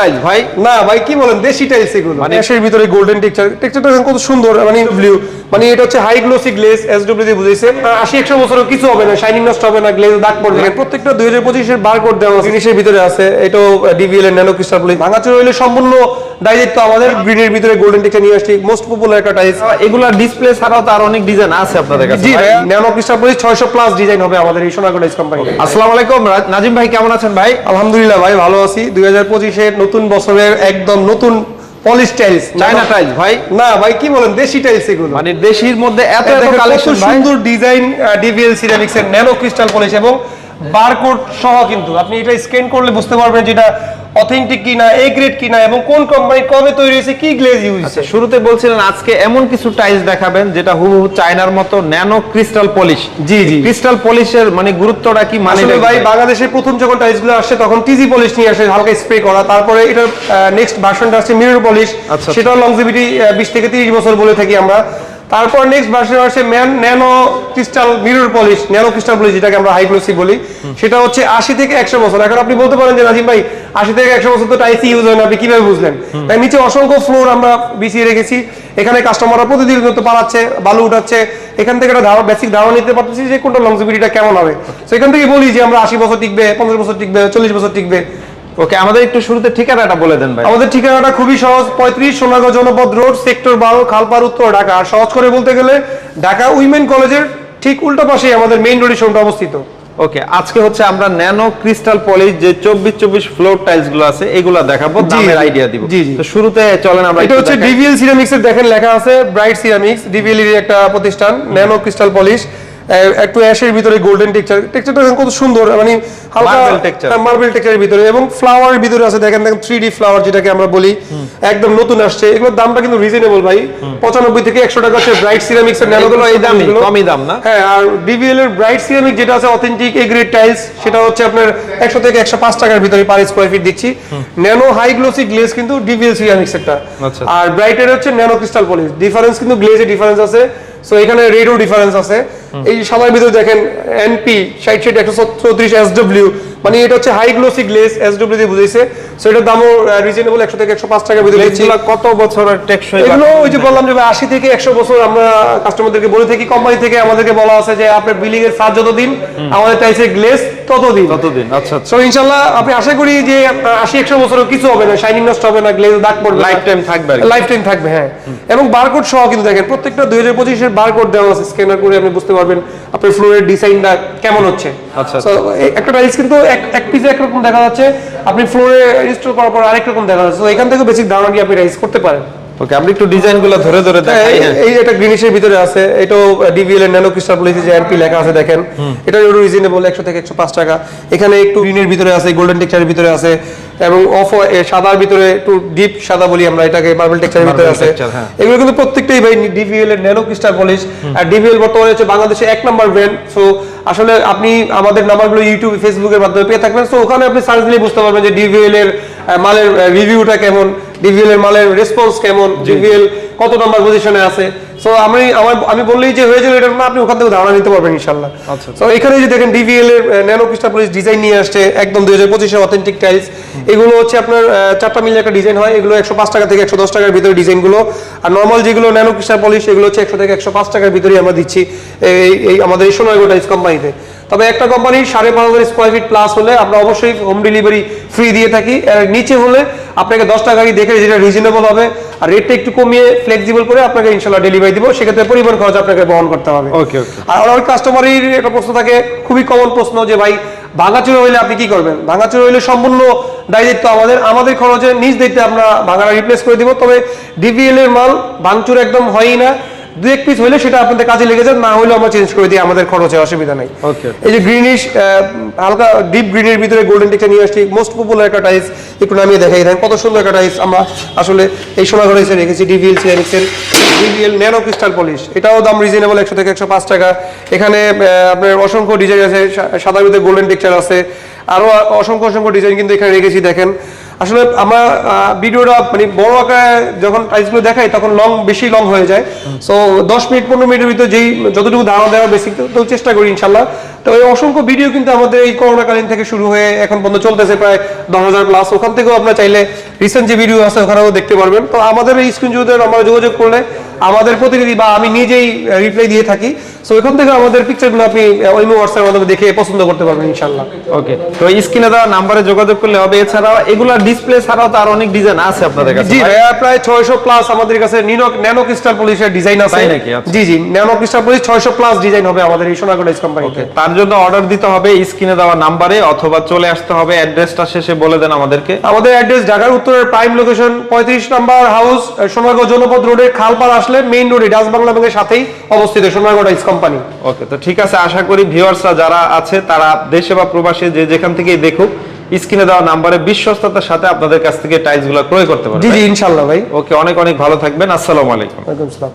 Tiles ভাই? না ভাই কি বলেন? দেশি টাইলস এগুলো। মানে- মানে এর ভিতরে গোল্ডেন টেক্সচার টেক্সচারটা দেখেন কত সুন্দর মানে ব্লু মানে এটা হচ্ছে হাই গ্লোসি গ্লেজ এসডব্লিউ দিয়ে বুঝাইছে। আশি একশো বছরও কিছু হবে না শাইনিং নষ্ট হবে না গ্লেজ দাগ পড়বে না। প্রত্যেকটা দুই হাজার পঁচিশের বার কোড দেওয়া জিনিসের ভিতরে আছে এটাও ডিভিএল এর ন্যানো ক্রিস্টাল বলি ভাঙাচুর হইলে সম্পূর্ণ দায়িত্ব আমাদের গ্রিনের ভিতরে গোল্ডেন টেক্সচার নিয়ে আসছি মোস্ট পপুলার একটা টাইলস এগুলা ডিসপ্লে ছাড়াও তো আর অনেক ডিজাইন আছে আপনাদের কাছে জি ন্যানো ক্রিস্টাল বলি ছয়শো প্লাস ডিজাইন হবে আমাদের এই সোনাগো টাইলস কোম্পানি আসসালামু আলাইকুম। নাজিম ভাই কেমন আছেন ভাই? আলহামদুলিল্লাহ ভাই ভালো আছি। দুই হাজার পঁচিশের নতুন বছরের একদম নতুন পলিশ টাইলস চায়না টাইলস ভাই। না ভাই কি বলেন দেশি টাইলস এগুলো? মানে দেশির মধ্যে এত এত কালেকশন সুন্দর ডিজাইন ডিভিএল সিরামিক্স এর ন্যানো ক্রিস্টাল পলিশ এবং বারকোড সহ কিন্তু। আপনি এটা স্ক্যান করলে বুঝতে পারবেন যেটা অথেন্টিক কিনা এ গ্রেড কিনা এবং কোন কোম্পানি কবে তৈরি হয়েছে কি গ্লেজ ইউজ আচ্ছা শুরুতে বলছিলেন আজকে এমন কিছু টাইলস দেখাবেন যেটা হুবহু চায়নার মতো ন্যানো ক্রিস্টাল পলিশ জি, জি। ক্রিস্টাল পলিশের মানে গুরুত্বটা কি মানে আসলে ভাই বাংলাদেশে প্রথম যখন টাইলসগুলো আসছে তখন টিজি পলিশ নিয়ে আসে হালকা স্প্রে করা। তারপরে এটার নেক্সট ভার্সনটা আসছে মিরর পলিশ আচ্ছা। সেটার লংজিভিটি বিশ থেকে তিরিশ বছর বলে থাকি আমরা। তারপর next version man nano crystal mirror polish. Nano crystal polish যেটাকে আমরা হাই গ্লোসি বলি সেটা হচ্ছে আশি থেকে একশো বছর। এখন আপনি বলতে পারেন যে নাজিম ভাই আশি থেকে একশো বছর তো টাইসি ইউজ হয় না আপনি কীভাবে বুঝলেন? তাই নিচে অসংখ্য ফ্লোর আমরা বিছিয়ে রেখেছি। এখানে কাস্টমাররা প্রতিদিন কিন্তু পালাচ্ছে বালু উঠাচ্ছে। এখান থেকে একটা ধারণা বেসিক ধারণা নিতে পারতেছি যে কোনটা লংজিভিটিটা কেমন হবে। তো এখান থেকে বলি যে আমরা আশি বছর টিকবে পঞ্চাশ বছর টিকবে চল্লিশ বছর টিকবে। ওকে আমাদের একটু শুরুতে ঠিকানাটা বলে দেন ভাই। আমাদের ঠিকানাটা খুবই সহজ পঁয়ত্রিশ সোনাগাঁও জনপদ রোড সেক্টর বারো খালপার উত্তর ঢাকা। আর সহজ করে বলতে গেলে ঢাকা উইমেন কলেজের ঠিক উল্টো পাশে আমাদের মেইন রোডের শোরুমটা অবস্থিত। ওকে আজকে হচ্ছে আমরা ন্যানো ক্রিস্টাল পলিশ যে চব্বিশ চব্বিশ ফ্লোর টাইলসগুলো আছে এগুলা দেখাবো দামের আইডিয়া দিব। তো শুরুতে চলেন আমরা এটা হচ্ছে ডিভিএল সিরামিক্স এর দেখেন লেখা আছে ব্রাইট সিরামিক্স ডিভিএল এর একটা প্রতিষ্ঠান ন্যানো ক্রিস্টাল পলিশ। একটু অ্যাশের ভিতরে গোল্ডেন টেক্সচার টেক্সচারটা কত সুন্দর মানে হালকা মার্বেল টেক্সচারের ভিতরে। এবং ফ্লাওয়ার ভিতরে আছে দেখেন দেখেন থ্রি ডি ফ্লাওয়ার যেটাকে আমরা বলি। একদম নতুন আসছে। এগুলোর দামটা কিন্তু রিজনেবল ভাই। পঁচানব্বই থেকে একশো টাকা হচ্ছে ব্রাইট সিরামিক্স এর ন্যানো এগুলো এই দামই, কমই দাম না? হ্যাঁ আর ডিভিএল এর ব্রাইট সিরামিক যেটা আছে অথেন্টিক এ গ্রেড টাইলস সেটা হচ্ছে আপনার একশো থেকে একশো পাঁচ টাকার ভিতরে পার স্কোয়ার ফিট দিচ্ছি। ন্যানো হাই গ্লোসি গ্লেজ কিন্তু ডিভিএল সিরামিক্স একটা আচ্ছা। আর ব্রাইটের হচ্ছে ন্যানো ক্রিস্টাল পলিশ ডিফারেন্স কিন্তু গ্লেজে ডিফারেন্স আছে। সো এখানে রেডিও ডিফারেন্স আছে। এই সবার ভিতরে দেখেন এনপি ষাট ষাট একশো চৌত্রিশ এস ডব্লিউ মানে এটা হচ্ছে high glossy glaze S W দিয়ে বুঝেছে সো এটার দামও রিজনেবল একশো থেকে একশো পাঁচ টাকা ভিতরে কত বছরের টেকসই এগুলো ওই যে বললাম যে আশি থেকে একশো বছর আমরা কাস্টমারদেরকে বলে থাকি। কোম্পানি থেকে আমাদেরকে বলা আছে যে আপনার বিলিং এর সাহায্য যত দিন। আমাদের চাইছে গ্লেজ ততদিন। ততদিন আচ্ছা আচ্ছা। সো ইনশাল্লাহ আপনি আশা করি যে আপনার আশি একশো বছরও কিছু হবে না শাইনিং নষ্ট হবে না গ্লেজ দাগ পড়বে Lifetime থাকবে লাইফ টাইম থাকবে হ্যাঁ। এবং বারকোড সহ কিন্তু দেখেন প্রত্যেকটা দুই হাজার পঁচিশের বারকোড দেওয়া আছে স্ক্যানার করে আপনি বুঝতে পারবেন আপনার ফ্লোরের ডিজাইনটা কেমন হচ্ছে। আচ্ছা, So, এ- একটা টাইলস কিন্তু এক এক পিসে একরকম দেখা যাচ্ছে আপনি ফ্লোরে ইনস্টল করার পর আরেক রকম দেখা যাচ্ছে। তো এখান থেকে বেসিক ধারণা দিয়ে আপনি টাইলস করতে পারেন। ওকে আমরা একটু ডিজাইনগুলো ধরে ধরে হ্যাঁ, দেখাই এই- হ্যাঁ। এই একটা গ্রিনিশের ভিতরে আছে এটাও ডিভিএল এর ন্যানো ক্রিস্টাল বলেছে যে এনপি লেখা আছে দেখেন। এটা রিজনেবল একশো থেকে একশো পাঁচ টাকা। এখানে একটু গ্রিনের ভিতরে আছে গোল্ডেন টেক্সচারের ভিতরে আছে এবং অফ সাদার ভিতরে একটু ডিপ সাদা বলি আমরা এটাকে মার্বেল টেক্সচারের ভিতরে আছে। হ্যাঁ। এগুলো কিন্তু প্রত্যেকটাই ভাই ডিভিএল এর ন্যানো ক্রিস্টাল পলিশ আর ডিভিএল বর্তমানে হচ্ছে বাংলাদেশে এক নাম্বার ব্র্যান্ড সো আসলে আপনি আমাদের নাম্বারগুলো ইউটিউব ফেসবুকের মাধ্যমে পেয়ে থাকবেন। সো ওখানে আপনি সার্চ দিলে বুঝতে পারবেন যে ডিভিএল এর মালের রিভিউটা কেমন। ডিভিএল এর মালের রেসপন্স কেমন? ডিভিএল কত নাম্বার পজিশনে আছে? সো আমি আমার আমি বললেই যে হয়ে যাবে এটা না আপনি ওখান থেকে ধারণা নিতে পারবেন ইনশাল্লাহ আচ্ছা। তো এখানে যে দেখেন ডিভিএল এর ন্যানো ক্রিস্টাল পলিশ ডিজাইন নিয়ে আসছে একদম দুই হাজার পঁচিশের অথেন্টিক টাইলস এগুলো হচ্ছে আপনার চারটা মিলে একটা ডিজাইন হয়। এগুলো একশো পাঁচ টাকা থেকে একশো দশ টাকার ভিতরে ডিজাইনগুলো আর নর্মাল যেগুলো ন্যানো ক্রিস্টাল পলিশ এগুলো হচ্ছে একশো থেকে একশো পাঁচ টাকার ভিতরেই আমরা দিচ্ছি এই এই আমাদের এই সোনারগো টাইলস কোম্পানিতে তবে একটা কোম্পানি সাড়ে পাঁচ হাজার স্কোয়ার ফিট প্লাস হলে আমরা অবশ্যই হোম ডেলিভারি ফ্রি দিয়ে থাকি। আর নিচে হলে আপনাকে দশ টাকা দেখে যেটা রিজনেবল হবে আর রেটটা একটু কমিয়ে ফ্লেক্সিবল করে আপনাকে ইনশাল্লাহ ডেলিভারি দিব সেক্ষেত্রে পরিবহন খরচ আপনাকে বহন করতে হবে। ওকে ওকে আর অনেক কাস্টমারের একটা প্রশ্ন থাকে খুবই কমন প্রশ্ন যে ভাই ভাঙাচুর হইলে আপনি কি করবেন? ভাঙাচুর হইলে সম্পূর্ণ দায়িত্ব আমাদের আমাদের খরচে নিজ দায়িত্বে আমরা ভাঙাটা রিপ্লেস করে দিব তবে ডিভিএল এর মাল ভাঙচুর একদম হয়ই না। দু এক পিস হইলে সেটা আপনাদের কাজে লেগে যায় না হইলে আমরা চেঞ্জ করে দিই আমাদের খরচে অসুবিধা নাই। এই যে গ্রিনিশ হালকা ডিপ গ্রিনের ভিতরে গোল্ডেন টেক্সচার নিয়ে আসছি। মোস্ট পপুলার একটা টাইস একটু নামিয়ে দেখাই দেন। কত সুন্দর একটা টাইস আমরা আসলে এই সোনাগড় এসে রেখেছি ডিভিএল সিরামিক্সের ডিভিএল ন্যানো ক্রিস্টাল পলিশ এটাও দাম রিজনেবল একশো থেকে একশো পাঁচ টাকা। এখানে আপনার অসংখ্য ডিজাইন আছে সা- সাদার ভিতরে গোল্ডেন টেক্সচার আছে। আরও অসংখ্য অসংখ্য ডিজাইন কিন্তু এখানে রেখেছি দেখেন। আসলে আমরা ভিডিওটা মানে বড় আকারে যখন টাইলসগুলো দেখাই, তখন লং বেশি লং হয়ে যায়। সো দশ মিনিট, পনেরো মিনিটের ভিতরে যেই, যতটুকু ধারণা দেওয়ার বেসিক তো চেষ্টা করি ইনশাল্লাহ। তো এই অসংখ্য ভিডিও কিন্তু আমাদের এই করোনাকালীন থেকে শুরু হয়ে এখন পর্যন্ত চলতেছে, প্রায় দশ হাজার প্লাস ওখান থেকেও আপনার চাইলে রিসেন্ট যে ভিডিও আছে, ওখানেও দেখতে পারবেন। তো আমাদের এই স্ক্রিন জুড়ে আমরা যোগাযোগ করলে আমাদের প্রতিনিধি বা আমি নিজেই রিপ্লাই দিয়ে থাকি। সো এখান থেকে আমাদের পিকচারগুলো আপনি ওই হোয়াটসঅ্যাপের মাধ্যমে দেখে পছন্দ করতে পারবেন ইনশাল্লাহ ওকে তো স্ক্রিনে দেওয়া নাম্বারে যোগাযোগ করলে হবে। এছাড়াও এগুলা ডিসপ্লে ছাড়াও তো আর অনেক ডিজাইন আছে আপনাদের কাছে জি ভাইয়া প্রায় ছয়শো প্লাস আমাদের কাছে নিনো ন্যানো ক্রিস্টাল পলিশের ডিজাইন আছে। নাকি? আচ্ছা। জি জি ন্যানো ক্রিস্টাল পলিশ ছয়শো প্লাস ডিজাইন হবে আমাদের এই সোনাগড় কোম্পানিতে তার জন্য অর্ডার দিতে হবে স্ক্রিনে দেওয়া নাম্বারে অথবা চলে আসতে হবে অ্যাড্রেসটা শেষে বলে দেন আমাদেরকে। আমাদের অ্যাড্রেস ঢাকার উত্তরের প্রাইম লোকেশন পঁয়ত্রিশ নাম্বার হাউস সোনারগাঁও জনপদ রোডে খালপাড় আসলে মেইন রোডে ডাচ বাংলা ব্যাংকের সাথেই অবস্থিত টাইলস কোম্পানি ওকে তো ঠিক আছে আশা করি ভিউয়ার্সরা যারা আছে তারা দেশে বা প্রবাসে যে যেখান থেকেই দেখুক স্ক্রিনে দেওয়া নাম্বারে বিশ্বস্ততার সাথে আপনাদের কাছ থেকে টাইলসগুলো ক্রয় করতে পারবেন জি জি ইনশাআল্লাহ ভাই। ওকে অনেক অনেক ভালো থাকবেন আসসালামু আলাইকুম। ওয়া আলাইকুম আসসালাম।